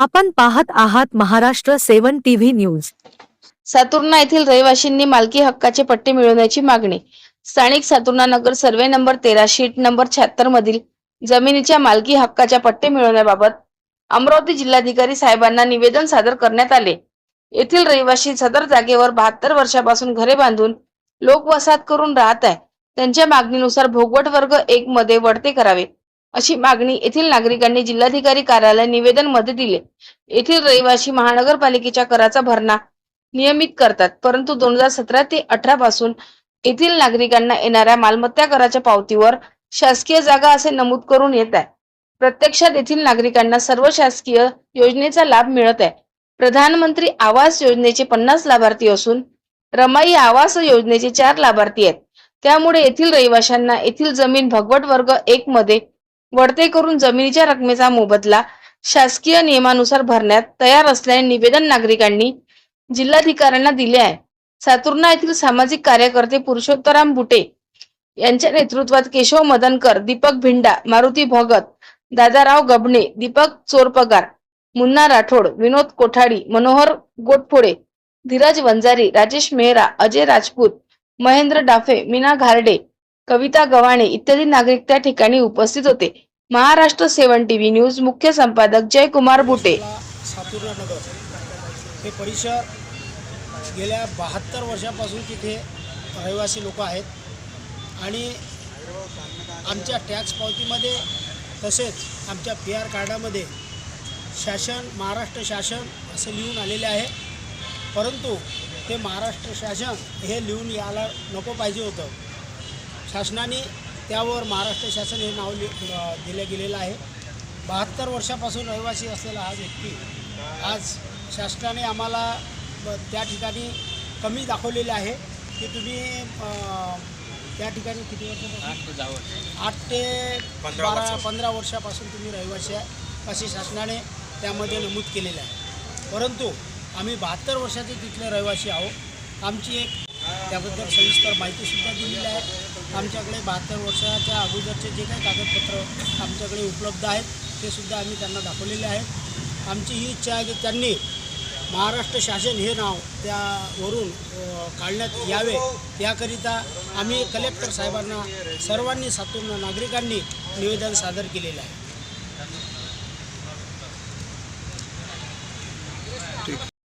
आपण पाहत आहात Maharashtra seven TV news. Saturna येथील रहिवाशींनी मालकी हक्काचे पट्टे मिळवण्याची मागणी. स्थानिक सातुर्णा नगर सर्वे नंबर तेरा शीट नंबर शहात्तर मधील जमिनीच्या मालकी हक्काच्या पट्टे मिळवण्याबाबत अमरावती जिल्हाधिकारी साहेबांना निवेदन सादर करण्यात आले. येथील रहिवाशी सदर जागेवर बहात्तर वर्षापासून घरे बांधून लोकवसाहत करून राहत आहे. त्यांच्या मागणीनुसार भोगवट वर्ग एक मध्ये वळते करावे. अशी मागणी येथील नागरिकांनी जिल्हाधिकारी कार्यालय निवेदनमध्ये दिले. येथील रहिवासी महानगरपालिकेच्या कराचा भरणा नियमित करतात परंतु दोन हजार सतरा ते अठरा पासून येथील नागरिकांना येणाऱ्या मालमत्ता कराच्या पावतीवर शासकीय जागा असे नमूद करून येत आहे. प्रत्यक्षात येथील नागरिकांना सर्व शासकीय योजनेचा लाभ मिळत आहे. प्रधानमंत्री आवास योजनेचे पन्नास लाभार्थी असून रमाई आवास योजनेचे चार लाभार्थी आहेत. त्यामुळे येथील रहिवाशांना येथील जमीन भगवट वर्ग एक मध्ये वडते करून जमिनीच्या रकमेचा मोबदला शासकीय नियमानुसार भरण्यात तयार असल्याने निवेदन नागरिकांनी जिल्हाधिकाऱ्यांना दिले आहे. सातुर्णा येथील सामाजिक कार्यकर्ते पुरुषोत्तराम बुटे यांच्या नेतृत्वात केशव मदनकर दीपक भिंडा मारुती भगत दादाराव गबणे दीपक चोरपगार मुन्ना राठोड विनोद कोठाडी मनोहर गोटफोडे धीरज वंजारी राजेश मेहरा अजय राजपूत महेंद्र डाफे मीना घारडे कविता गवाणे इत्यादी नागरिक त्या ठिकाणी उपस्थित होते. महाराष्ट्र सेवन टीव्ही न्यूज मुख्य संपादक जयकुमार बुटे. सातुर्णा नगर. हे परिसर गेल्या बहात्तर वर्षापासून तिथे रहिवासी लोक आहेत. आणि आमच्या टॅक्स पावतीमध्ये तसेच आमच्या पी आर कार्डामध्ये शासन महाराष्ट्र शासन असं लिहून आलेले आहे. परंतु ते महाराष्ट्र शासन हे लिहून यायला नको पाहिजे होतं. शासनाने त्यावर महाराष्ट्र शासन हे नाव दिलं गेलेलं आहे. बहात्तर वर्षापासून रहिवासी असलेला हा व्यक्ती आज शासनाने आम्हाला ब- त्या ठिकाणी कमी दाखवलेले आहे की तुम्ही त्या ठिकाणी किती वर्षापासून? आठ ते बारा पंधरा वर्षापासून तुम्ही रहिवासी आहे असे शासनाने त्यामध्ये नमूद केलेलं आहे. परंतु आम्ही बहात्तर वर्षाचे तिथले रहिवासी आहोत. आमची एक त्याबद्दल सविस्तर माहितीसुद्धा दिलेली आहे. आमच्याकडे बहात्तर वर्षाच्या अगोदरचे जे काही कागदपत्र आमच्याकडे उपलब्ध आहेत ते सुद्धा आम्ही त्यांना दाखवलेले आहेत. आमची ही इच्छा आहे की त्यांनी महाराष्ट्र शासन हे नाव त्यावरून काढण्यात यावे. याकरिता आम्ही कलेक्टर साहेबांना सर्वांनी सातून नागरिकांनी निवेदन सादर केलेलं आहे.